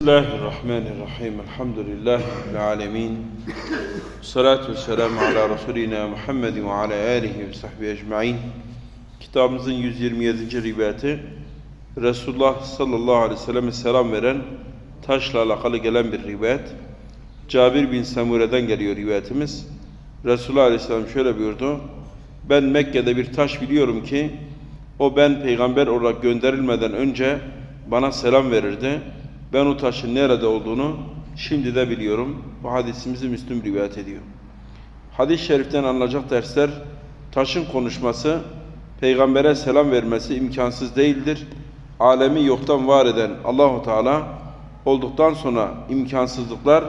Bismillahirrahmanirrahim. Elhamdülillahi Rabbil alemin. Salatu ve selamu ala Resulina Muhammedin ve ala alihi ve sahbihi ecma'in. Kitabımızın 127. rivayeti Resulullah sallallahu aleyhi ve selleme selam veren taşla alakalı gelen bir rivayet. Cabir bin Samure'den geliyor rivayetimiz. Resulullah aleyhisselam şöyle buyurdu. Ben Mekke'de bir taş biliyorum ki o ben peygamber olarak gönderilmeden önce bana selam verirdi. Ben o taşın nerede olduğunu şimdi de biliyorum. Bu hadisimizi Müslüm rivayet ediyor. Hadis-i şeriften alınacak dersler, taşın konuşması, peygambere selam vermesi imkansız değildir. Alemi yoktan var eden Allahu Teala olduktan sonra imkansızlıklar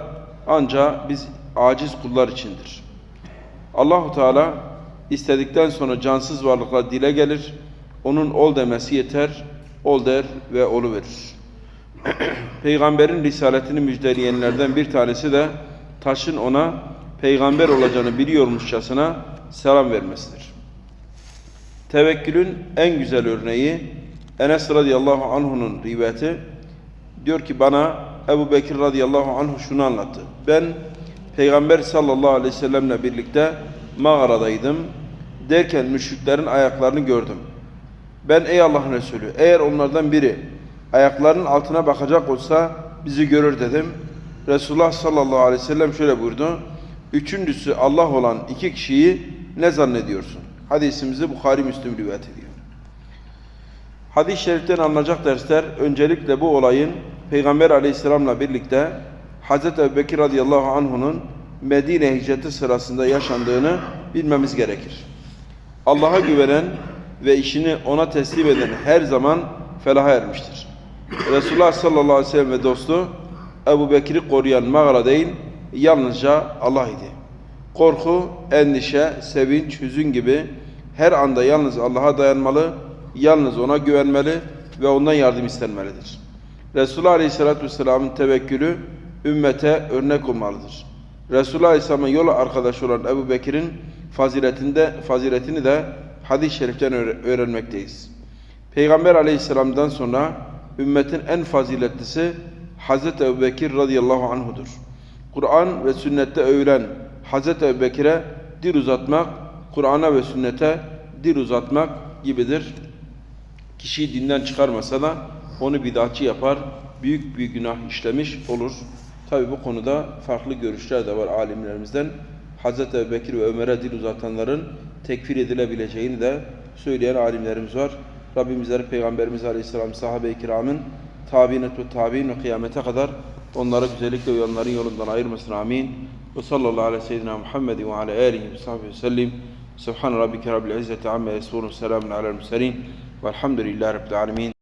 ancak biz aciz kullar içindir. Allahu Teala istedikten sonra cansız varlıklar dile gelir. Onun ol demesi yeter. Ol der ve olu verir. Peygamberin risaletini müjdeleyenlerden bir tanesi de taşın ona peygamber olacağını biliyormuşçasına selam vermesidir. Tevekkülün en güzel örneği Enes radıyallahu anhu'nun rivayeti diyor ki bana Ebu Bekir radıyallahu anhu şunu anlattı. Ben Peygamber sallallahu aleyhi ve sellemle birlikte mağaradaydım. Derken müşriklerin ayaklarını gördüm. Ben ey Allah'ın Resulü eğer onlardan biri ayaklarının altına bakacak olsa bizi görür dedim. Resulullah sallallahu aleyhi ve sellem şöyle buyurdu. Üçüncüsü Allah olan iki kişiyi ne zannediyorsun? Hadisimizi Bukhari Müslüm rivayet ediyor. Hadis-i şeriften alınacak dersler öncelikle bu olayın Peygamber aleyhisselamla birlikte Hazreti Ebubekir radıyallahu anhu'nun Medine hicreti sırasında yaşandığını bilmemiz gerekir. Allah'a güvenen ve işini ona teslim eden her zaman felaha ermiştir. Resulullah sallallahu aleyhi ve sellem ve dostu Ebu Bekir'i koruyan mağara değil, yalnızca Allah idi. Korku, endişe, sevinç, hüzün gibi her anda yalnız Allah'a dayanmalı, yalnız ona güvenmeli ve ondan yardım istenmelidir. Resulullah Aleyhisselatü Vesselam'ın tevekkülü ümmete örnek olmalıdır. Resulullah Aleyhisselam'ın yol arkadaşı olan Ebu Bekir'in faziletinde, faziletini de hadis-i şeriften öğrenmekteyiz. Peygamber Aleyhisselam'dan sonra ümmetin en faziletlisi Hazreti Ebubekir radıyallahu anhudur. Kur'an ve sünnette övülen Hazreti Ebubekir'e dil uzatmak, Kur'an'a ve sünnete dil uzatmak gibidir. Kişiyi dinden çıkarmasa da onu bidatçı yapar, büyük bir günah işlemiş olur. Tabi bu konuda farklı görüşler de var alimlerimizden. Hazreti Ebubekir ve Ömer'e dil uzatanların tekfir edilebileceğini de söyleyen alimlerimiz var. Rabbimizleri Peygamberimiz Aleyhisselam sahabe-i kiramın tabinet ve tabi'in ve kıyamete kadar onlara güzellikle uyanların yolundan ayırmasın. Amin. Ve sallallahu aleyhi ve seyyidina Muhammed ve ala alihi ve sahbihi ve sellim. Subhan rabbike rabbil izzeti amme yasifun. Selamun alel murselin. Velhamdülillahi rabbil alemin.